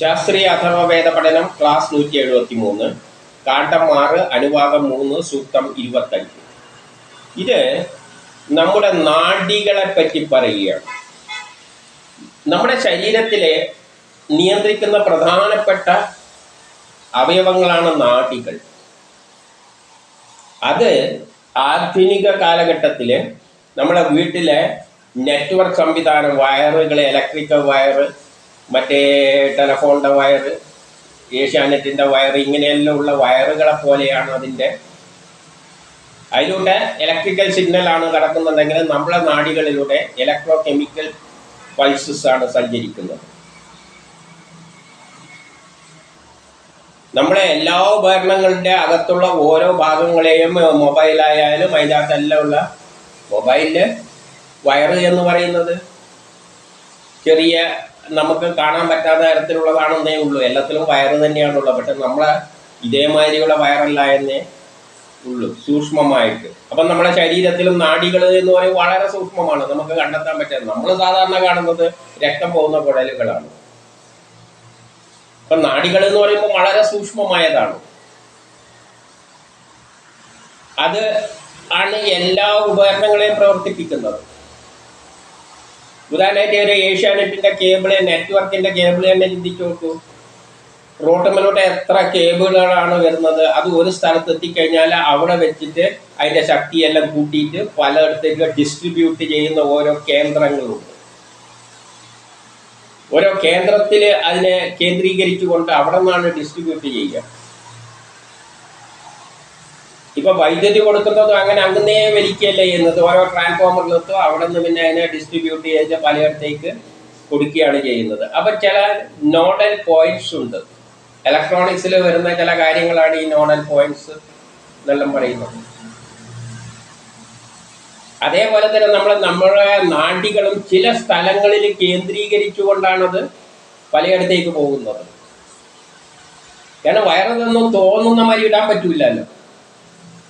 ശാസ്ത്രീയ അഥർവവേദ പഠനം ക്ലാസ് നൂറ്റി എഴുപത്തി മൂന്ന് കാണ്ടം ആറ് അനുവാദം മൂന്ന് സൂക്തം ഇരുപത്തഞ്ച്. ഇത് നമ്മുടെ നാഡികളെ പറ്റി പറയുകയാണ്. നമ്മുടെ ശരീരത്തിലെ നിയന്ത്രിക്കുന്ന പ്രധാനപ്പെട്ട അവയവങ്ങളാണ് നാഡികൾ. അത് ആധുനിക കാലഘട്ടത്തിൽ നമ്മുടെ വീട്ടിലെ നെറ്റ്വർക്ക് സംവിധാനം വയറുകൾ ഇലക്ട്രിക്കൽ വയർ മറ്റേ ടെലഫോണിന്റെ വയർ ഏഷ്യാനെറ്റിന്റെ വയർ ഇങ്ങനെയെല്ലാം ഉള്ള വയറുകളെ പോലെയാണ് അതിന്റെ. അതിലൂടെ ഇലക്ട്രിക്കൽ സിഗ്നലാണ് കടക്കുന്നുണ്ടെങ്കിൽ നമ്മളെ നാടികളിലൂടെ ഇലക്ട്രോ കെമിക്കൽ പൾസസ് ആണ് സഞ്ചരിക്കുന്നത്. നമ്മളെ എല്ലാ ഉപകരണങ്ങളുടെ അകത്തുള്ള ഓരോ ഭാഗങ്ങളെയും മൊബൈലായാലും അതിനകത്തെല്ലാം ഉള്ള മൊബൈലിന്റെ വയറ് എന്ന് പറയുന്നത് ചെറിയ നമുക്ക് കാണാൻ പറ്റാത്ത തരത്തിലുള്ളതാണെന്നേ ഉള്ളൂ. എല്ലാത്തിലും വയറ് തന്നെയാണുള്ളത്. പക്ഷെ നമ്മളെ ഇതേമാതിരിയുള്ള വയറല്ല എന്നേ ഉള്ളൂ. സൂക്ഷ്മമായിട്ട്. അപ്പം നമ്മുടെ ശരീരത്തിലും നാടികൾ എന്ന് പറയും വളരെ സൂക്ഷ്മമാണ്. നമുക്ക് കണ്ടെത്താൻ പറ്റുന്നത് നമ്മൾ സാധാരണ കാണുന്നത് രക്തം പോകുന്ന കുഴലുകളാണ് അപ്പം നാടികൾ എന്ന് പറയുമ്പോൾ വളരെ സൂക്ഷ്മമായതാണ്. അത് ആണ് എല്ലാ ഉപകരണങ്ങളെയും പ്രവർത്തിപ്പിക്കുന്നത്. ഉദാഹരണമായിട്ട് ഒരു ഏഷ്യാനെറ്റിന്റെ കേബിൾ നെറ്റ്വർക്കിന്റെ കേബിൾ തന്നെ ചിന്തിച്ചു നോക്കൂ. റോട്ടുമ്പിലൂടെ എത്ര കേബിളുകളാണ് വരുന്നത്? അത് ഒരു സ്ഥലത്ത് എത്തിക്കഴിഞ്ഞാൽ അവിടെ വെച്ചിട്ട് അതിന്റെ ശക്തിയെല്ലാം കൂട്ടിയിട്ട് പലയിടത്തേക്ക് ഡിസ്ട്രിബ്യൂട്ട് ചെയ്യുന്ന ഓരോ കേന്ദ്രങ്ങളുണ്ട്. ഓരോ കേന്ദ്രത്തിൽ അതിനെ കേന്ദ്രീകരിച്ചുകൊണ്ട് അവിടെ നിന്നാണ് ഡിസ്ട്രിബ്യൂട്ട് ചെയ്യുക. ഇപ്പൊ വൈദ്യുതി കൊടുക്കുന്നത് അങ്ങനെ അങ്ങനേ വലിക്കല്ലേ എന്നത് ഓരോ ട്രാൻസ്ഫോമറിലെത്തും അവിടെ നിന്ന് പിന്നെ അതിനെ ഡിസ്ട്രിബ്യൂട്ട് ചെയ്ത് പലയിടത്തേക്ക് കൊടുക്കുകയാണ് ചെയ്യുന്നത്. അപ്പൊ ചില നോഡൽ പോയിന്റ്സ് ഉണ്ട്. ഇലക്ട്രോണിക്സിൽ വരുന്ന ചില കാര്യങ്ങളാണ് ഈ നോഡൽ പോയിന്റ്സ് എന്നെല്ലാം പറയുന്നത്. അതേപോലെ തന്നെ നമ്മൾ നമ്മുടെ നാഡികളും ചില സ്ഥലങ്ങളിൽ കേന്ദ്രീകരിച്ചുകൊണ്ടാണത് പലയിടത്തേക്ക് പോകുന്നത്. കാരണം വയറിനൊന്നും തോന്നുന്ന മാതിരി ഇടാൻ പറ്റൂലല്ലോ.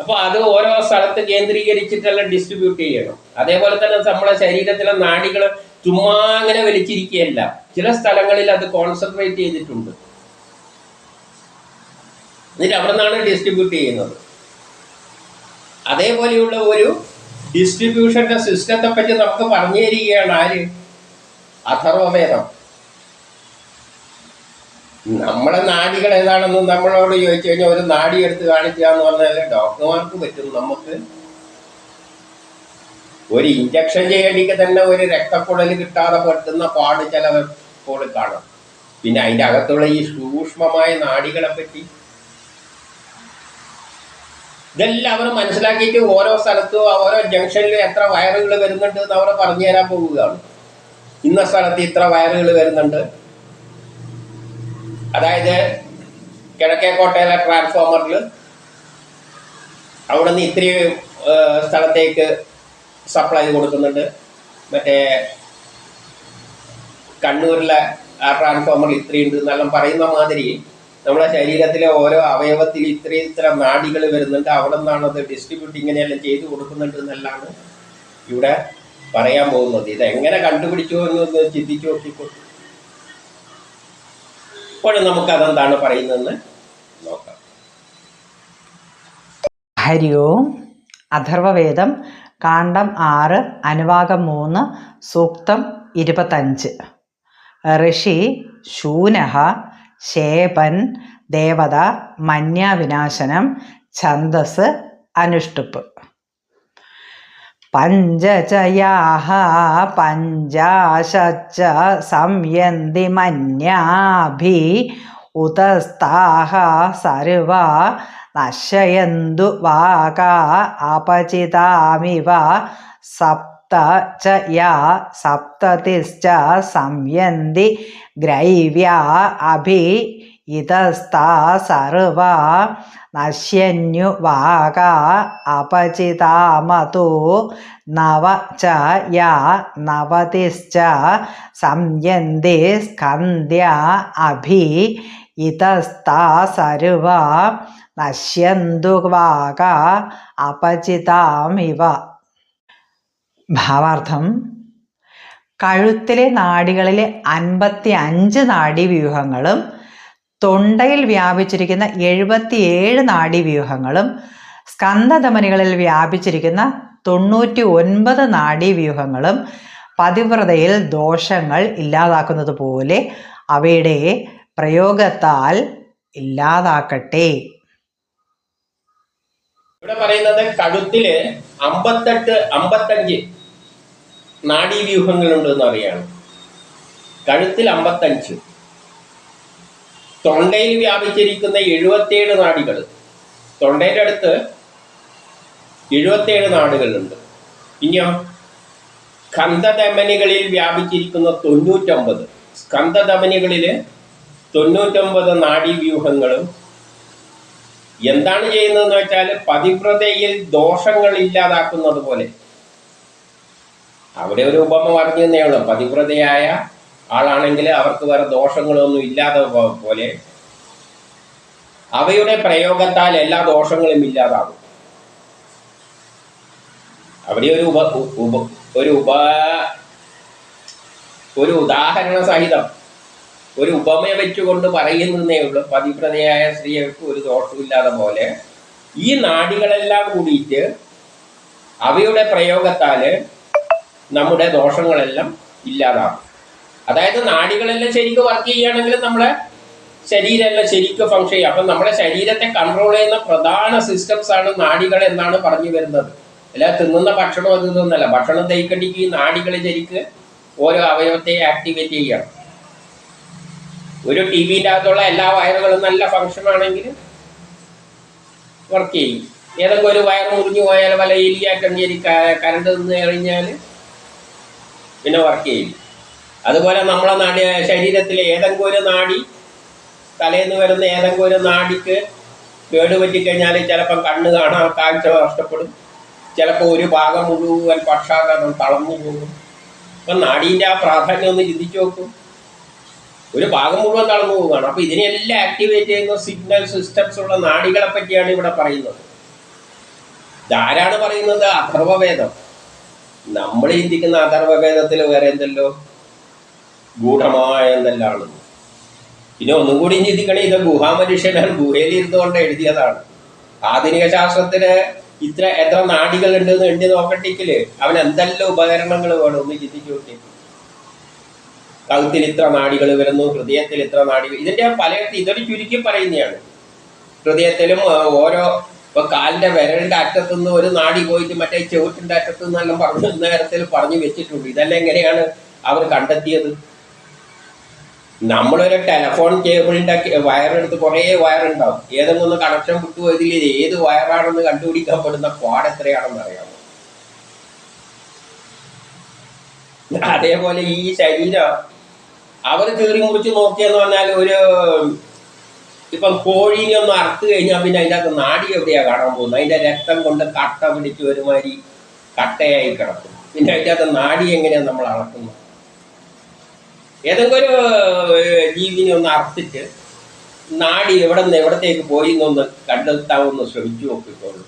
അപ്പൊ അത് ഓരോ സ്ഥലത്ത് കേന്ദ്രീകരിച്ചിട്ടെല്ലാം ഡിസ്ട്രിബ്യൂട്ട് ചെയ്യണം. അതേപോലെ തന്നെ നമ്മളെ ശരീരത്തിലെ നാടികൾ ചുമ്മാ അങ്ങനെ വലിച്ചിരിക്കുകയല്ല. ചില സ്ഥലങ്ങളിൽ അത് കോൺസെൻട്രേറ്റ് ചെയ്തിട്ടുണ്ട്. എന്നിട്ട് അവിടെ നിന്നാണ് ഡിസ്ട്രിബ്യൂട്ട് ചെയ്യുന്നത്. അതേപോലെയുള്ള ഒരു ഡിസ്ട്രിബ്യൂഷന്റെ സിസ്റ്റത്തെ പറ്റി നമുക്ക് പറഞ്ഞു തരികയാണ് ആര്? അഥർവവേദം. നമ്മളെ നാടികൾ ഏതാണെന്ന് നമ്മളോട് ചോദിച്ചു കഴിഞ്ഞാൽ ഒരു നാടി എടുത്ത് കാണിക്കുക എന്ന് പറഞ്ഞാൽ ഡോക്ടർമാർക്ക് പറ്റും. നമുക്ക് ഒരു ഇഞ്ചക്ഷൻ ചെയ്യേണ്ടിക്ക് തന്നെ ഒരു രക്തക്കുഴൽ കിട്ടാതെ പറ്റുന്ന പാട് ചിലപ്പോൾ കാണാം. പിന്നെ അതിന്റെ അകത്തുള്ള ഈ സൂക്ഷ്മമായ നാടികളെ പറ്റി ഇതെല്ലാം അവർ മനസ്സിലാക്കിയിട്ട് ഓരോ സ്ഥലത്തും ഓരോ ജംഗ്ഷനിലും എത്ര വയറുകൾ വരുന്നുണ്ട് എന്ന് അവർ പറഞ്ഞു തരാൻ പോവുകയാണ്. ഇന്ന സ്ഥലത്ത് ഇത്ര വയറുകൾ വരുന്നുണ്ട്. അതായത് കിഴക്കേക്കോട്ടയിലെ ട്രാൻസ്ഫോമറിൽ അവിടെ നിന്ന് ഇത്തിരി സ്ഥലത്തേക്ക് സപ്ലൈ കൊടുക്കുന്നുണ്ട്. മറ്റേ കണ്ണൂരിലെ ആ ട്രാൻസ്ഫോമറിൽ ഇത്രയുണ്ട് എന്നെല്ലാം പറയുന്ന മാതിരി നമ്മുടെ ശരീരത്തിലെ ഓരോ അവയവത്തിൽ ഇത്രയും ഇത്ര നാടികൾ വരുന്നുണ്ട്. അവിടെ നിന്നാണ് അത് ഡിസ്ട്രിബ്യൂട്ട് ഇങ്ങനെയെല്ലാം ചെയ്തു കൊടുക്കുന്നുണ്ട് എന്നെല്ലാം ഇവിടെ പറയാൻ പോകുന്നത്. ഇത് എങ്ങനെ കണ്ടുപിടിച്ചു എന്നൊന്ന് ചിന്തിച്ചു നോക്കിക്കോ. ഇപ്പോഴും നമുക്ക് അതെന്താണ് പറയുന്നതെന്ന് നോക്കാം. ഹരി ഓം അഥർവവേദം കാണ്ഡം ആറ് അനുവാകം മൂന്ന് സൂക്തം ഇരുപത്തഞ്ച്. ഋഷി ശൂനഹ ശേപൻ ദേവത മന്യാവിനാശനം ഛന്ദസ് അനുഷ്ടുപ്പ്. പഞ്ചചയാഹ പഞ്ചാശച്ച സംയന്തി മന്യാഭി ഉതസ്താഹ സർവ നശയന്തു വാക അപചിതാമിവ സപ്ത ച യാ സപ്തതിശ്ച സംയന്തി ഗ്രൈവ്യ അഭി ഇതസ്താ സർവ നശ്യന്യുവാക അപചിതാമതോ നവ ച യാ നവതിശ്ച സംയന്തി സ്കന്ധ്യ അഭി ഇതസ്താ സർവ നശ്യന്തുവാക അപചിതാമിവ. ഭാവാർത്ഥം. കഴുത്തിലെ നാടികളിലെ അൻപത്തി അഞ്ച് നാഡീവ്യൂഹങ്ങളും തൊണ്ടയിൽ വ്യാപിച്ചിരിക്കുന്ന എഴുപത്തിയേഴ് നാഡീവ്യൂഹങ്ങളും സ്കന്ധധമനികളിൽ വ്യാപിച്ചിരിക്കുന്ന തൊണ്ണൂറ്റി ഒൻപത് നാഡീവ്യൂഹങ്ങളും പതിവ്രതയിൽ ദോഷങ്ങൾ ഇല്ലാതാക്കുന്നത് പോലെ അവയുടെ പ്രയോഗത്താൽ ഇല്ലാതാക്കട്ടെ. ഇവിടെ പറയുന്നത് കഴുത്തിൽ അമ്പത്തെട്ട് അമ്പത്തഞ്ച് നാഡീവ്യൂഹങ്ങളുണ്ട് എന്ന് അറിയാണ് കഴുത്തിൽ അമ്പത്തഞ്ച്. തൊണ്ടയിൽ വ്യാപിച്ചിരിക്കുന്ന എഴുപത്തിയേഴ് നാടികൾ. തൊണ്ടയുടെ അടുത്ത് എഴുപത്തിയേഴ് നാടുകളുണ്ട്. ഇനിയോ സ്കന്ധധമനികളിൽ വ്യാപിച്ചിരിക്കുന്ന തൊണ്ണൂറ്റൊമ്പത്. സ്കന്ധധമനികളിൽ തൊണ്ണൂറ്റൊമ്പത് നാഡീവ്യൂഹങ്ങളും എന്താണ് ചെയ്യുന്നതെന്ന് വെച്ചാൽ പതിവ്രതയിൽ ദോഷങ്ങൾ ഇല്ലാതാക്കുന്നത് പോലെ അവിടെ ഒരു ഉപമ പറഞ്ഞു ഉള്ളൂ. പതിവ്രതയായ ആളാണെങ്കിൽ അവർക്ക് വേറെ ദോഷങ്ങളൊന്നും ഇല്ലാതെ പോലെ. അവയുടെ പ്രയോഗത്താൽ എല്ലാ ദോഷങ്ങളും ഇല്ലാതാകും. അവിടെ ഒരു ഉപ ഉപ ഒരു ഉപ ഒരു ഉദാഹരണ സഹിതം ഒരു ഉപമ വെച്ചുകൊണ്ട് പറയുന്നതേ ഉള്ളൂ. പതിപ്രതയായ സ്ത്രീകൾക്ക് ഒരു ദോഷമില്ലാതെ പോലെ. ഈ നാടികളെല്ലാം കൂടിയിട്ട് അവയുടെ പ്രയോഗത്താൽ നമ്മുടെ ദോഷങ്ങളെല്ലാം ഇല്ലാതാകും. അതായത് നാടികളെല്ലാം ശരിക്കും വർക്ക് ചെയ്യുകയാണെങ്കിൽ നമ്മളെ ശരീരമെല്ലാം ശരിക്കും ഫങ്ഷൻ ചെയ്യും അപ്പം നമ്മുടെ ശരീരത്തെ കൺട്രോൾ ചെയ്യുന്ന പ്രധാന സിസ്റ്റംസ് ആണ് നാടികൾ എന്നാണ് പറഞ്ഞു വരുന്നത്. അല്ല തിന്നുന്ന ഭക്ഷണം അത് തിന്നല്ല ഭക്ഷണം ദഹിക്കണ്ടിക്ക് ഈ നാടികൾ ശരിക്ക് ഓരോ അവയവത്തെ ആക്ടിവേറ്റ് ചെയ്യണം ഒരു ടി വിന്റെ അകത്തുള്ള എല്ലാ വയറുകളും നല്ല ഫങ്ഷൻ ആണെങ്കിൽ വർക്ക് ചെയ്യും. ഏതെങ്കിലും ഒരു വയർ മുറിഞ്ഞു പോയാൽ വല്ല എലിയാറ്റം കരണ്ട് നിന്ന് കഴിഞ്ഞാൽ പിന്നെ വർക്ക് ചെയ്യും അതുപോലെ നമ്മളെ നാടി ശരീരത്തിലെ ഏതെങ്കിലും ഒരു നാടി തലേന്ന് വരുന്ന ഏതെങ്കിലും ഒരു നാടിക്ക് കേട് പറ്റിക്കഴിഞ്ഞാൽ ചിലപ്പം കണ്ണ് കാണാൻ കാഴ്ച നഷ്ടപ്പെടും. ചിലപ്പോൾ ഒരു ഭാഗം മുഴുവൻ പക്ഷാഘാതം തളർന്നു പോകും. അപ്പം നാടീന്റെ ആ പ്രാധാന്യം ഒന്ന് ചിന്തിച്ചു നോക്കും. ഒരു ഭാഗം മുഴുവൻ തളർന്നു പോവുകയാണ്. അപ്പോൾ ഇതിനെല്ലാം ആക്ടിവേറ്റ് ചെയ്യുന്ന സിഗ്നൽ സിസ്റ്റംസ് ഉള്ള നാടികളെ പറ്റിയാണ് ഇവിടെ പറയുന്നത്. ഇതാരാണ് പറയുന്നത്? അഥർവവേദം. നമ്മൾ ചിന്തിക്കുന്ന അഥർവവേദത്തിൽ വേറെ എന്തല്ലോ? ഗൂഢമായ എന്തെല്ലാണ് പിന്നെ ഒന്നും കൂടി ചിന്തിക്കണേ ഇത് ഗുഹാമനുഷ്യനാണ് ഗുഹയിൽ ഇരുന്നുകൊണ്ട് എഴുതിയതാണ്. ആധുനിക ശാസ്ത്രത്തിന് ഇത്ര എത്ര നാടികൾ ഉണ്ടെന്ന് എണ്ണി നോക്കട്ടെങ്കിൽ അവൻ എന്തെല്ലാം ഉപകരണങ്ങൾ വേണം? ഒന്ന് ചിന്തിച്ചു നോക്കി. കഴുത്തിൽ ഇത്ര നാടികൾ വരുന്നു ഹൃദയത്തിൽ ഇത്ര നാടികൾ. ഇതിന്റെ പല ഇതൊരു ചുരുക്കി പറയുന്നതാണ്. ഹൃദയത്തിലും ഓരോ ഇപ്പൊ കാലിന്റെ വിരലിന്റെ അറ്റത്തു നിന്ന് ഒരു നാടി പോയിട്ട് മറ്റേ ചുവട്ടിന്റെ അറ്റത്തു നിന്നെല്ലാം പറഞ്ഞു നേരത്തിൽ പറഞ്ഞു വെച്ചിട്ടുണ്ട്. ഇതെല്ലാം എങ്ങനെയാണ് അവർ കണ്ടെത്തിയത്? നമ്മളൊരു ടെലഫോൺ കേബിളിന്റെ വയറെടുത്ത് കുറേ വയറുണ്ടാവും ഏതെങ്കിലും ഒന്ന് കണക്ഷൻ വിട്ടുപോയതിൽ ഏത് വയറാണെന്ന് കണ്ടുപിടിക്കാൻ പറ്റുന്ന പാട് എത്രയാണെന്ന് അറിയാമോ? അതേപോലെ ഈ ശരീരം അവർ കീറി മുറിച്ച് നോക്കിയെന്ന് പറഞ്ഞാൽ ഒരു ഇപ്പം കോഴീനെ ഒന്ന് അറുത്ത് കഴിഞ്ഞാൽ പിന്നെ അതിന്റെ അകത്ത് നാടി എവിടെയാ കാണാൻ പോകുന്നത്? അതിന്റെ രക്തം കൊണ്ട് കട്ട പിടിച്ച് ഒരുമാതിരി കട്ടയായി കിടക്കും. പിന്നെ അതിന്റെ അകത്ത് നാടി എങ്ങനെയാണ് നമ്മൾ അളക്കുന്നത്? ഏതെങ്കിലും ഒരു ജീവിനെ ഒന്ന് അറുത്തിട്ട് നാടി എവിടെ നിന്ന് എവിടത്തേക്ക് പോയി എന്നൊന്ന് കണ്ടെത്താമെന്ന് ശ്രമിച്ചു നോക്കിക്കോളൂ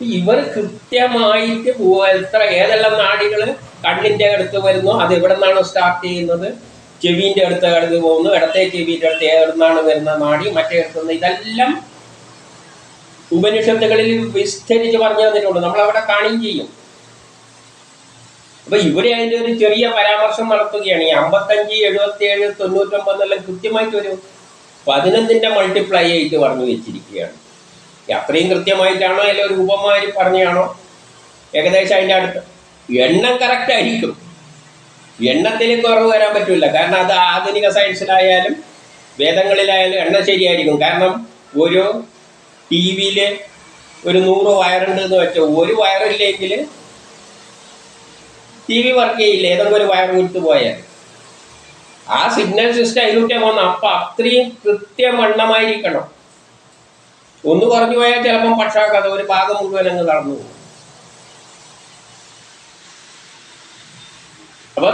ഇവർ കൃത്യമായിട്ട് എത്ര ഏതെല്ലാം നാടികൾ കണ്ണിന്റെ അടുത്ത് വരുന്നു അത് എവിടെ നിന്നാണ് സ്റ്റാർട്ട് ചെയ്യുന്നത്? ചെവിന്റെ അടുത്ത് കടന്നു പോകുന്നു ഇടത്തെ ചെവിന്റെ അടുത്ത് എവിടെ നിന്നാണ് വരുന്ന നാടി മറ്റേ അടുത്തുനിന്ന് ഇതെല്ലാം ഉപനിഷത്തുകളിൽ വിസ്തരിച്ച് പറഞ്ഞു തന്നിട്ടുണ്ട് നമ്മൾ അവിടെ കാണുകയും ചെയ്യും. അപ്പൊ ഇവിടെ അതിന്റെ ഒരു ചെറിയ പരാമർശം നടത്തുകയാണ്. ഈ അമ്പത്തഞ്ച് എഴുപത്തി ഏഴ് തൊണ്ണൂറ്റൊമ്പത് എന്നെല്ലാം കൃത്യമായിട്ട് ഒരു പതിനൊന്നിന്റെ മൾട്ടിപ്ലൈ ആയിട്ട് പറഞ്ഞു വെച്ചിരിക്കുകയാണ്. അത്രയും കൃത്യമായിട്ടാണോ അല്ല ഒരു ഉപമാരി പറഞ്ഞാണോ ഏകദേശം അതിന്റെ അടുത്ത്. എണ്ണം കറക്റ്റ് ആയിരിക്കും. എണ്ണത്തിൽ കുറവ് വരാൻ പറ്റില്ല കാരണം അത് ആധുനിക സയൻസിലായാലും വേദങ്ങളിലായാലും എണ്ണം ശരിയായിരിക്കും. കാരണം ഒരു ടി വിയിൽ ഒരു നൂറ് വയറുണ്ട് എന്ന് വെച്ചാൽ ഒരു വയറില്ലെങ്കിൽ ടി വി വർക്ക് ചെയ്യില്ല? ഏതെങ്കിലും ഒരു വയർ വിട്ടു പോയാൽ. ആ സിഗ്നൽ സിസ്റ്റം അതിലൂടെ വന്ന അപ്പം അത്രയും കൃത്യമെണ്ണമായിരിക്കണം ഒന്ന് കുറഞ്ഞു പോയാൽ ചിലപ്പം പക്ഷാക്കാതെ ഒരു ഭാഗം മുഴുവൻ അങ്ങ് കടന്നു പോകും. അപ്പൊ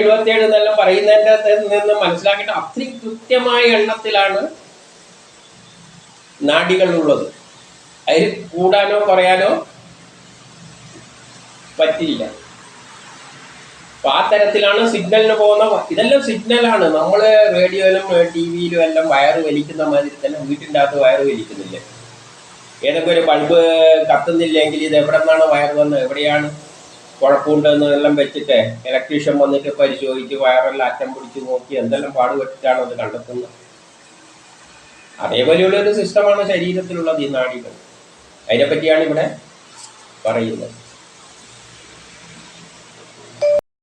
എഴുപത്തി ഏഴ് എന്നെല്ലാം പറയുന്നതിന്റെ നിന്ന് മനസ്സിലാക്കിയിട്ട് അത്രയും കൃത്യമായ എണ്ണത്തിലാണ് നാടികളുള്ളത്. അതിൽ കൂടാനോ കുറയാനോ പറ്റില്ല അപ്പൊ ആ തരത്തിലാണ് സിഗ്നലിന് പോകുന്ന ഇതെല്ലാം സിഗ്നലാണ്. നമ്മൾ റേഡിയോയിലും ടി വിയിലും എല്ലാം വയറ് വലിക്കുന്ന മാതിരി തന്നെ വീട്ടിന്റെ അകത്ത് വയറ് വലിക്കുന്നില്ലേ? ഏതൊക്കെ ഒരു ബൾബ് കത്തുന്നില്ലെങ്കിൽ ഇത് എവിടെ നിന്നാണ് വയർ വന്നത് എവിടെയാണ് കുഴപ്പമുണ്ടെന്ന് വെച്ചിട്ട് ഇലക്ട്രീഷ്യൻ വന്നിട്ട് പരിശോധിച്ച് വയറെല്ലാം അറ്റം പിടിച്ച് നോക്കി എന്തെല്ലാം പാടുപെട്ടിട്ടാണ് അത് കണ്ടെത്തുന്നത്. അതേപോലെയുള്ള ഒരു സിസ്റ്റമാണ് ശരീരത്തിലുള്ളത് ഈ നാടികൾ അതിനെപ്പറ്റിയാണ് ഇവിടെ പറയുന്നത്.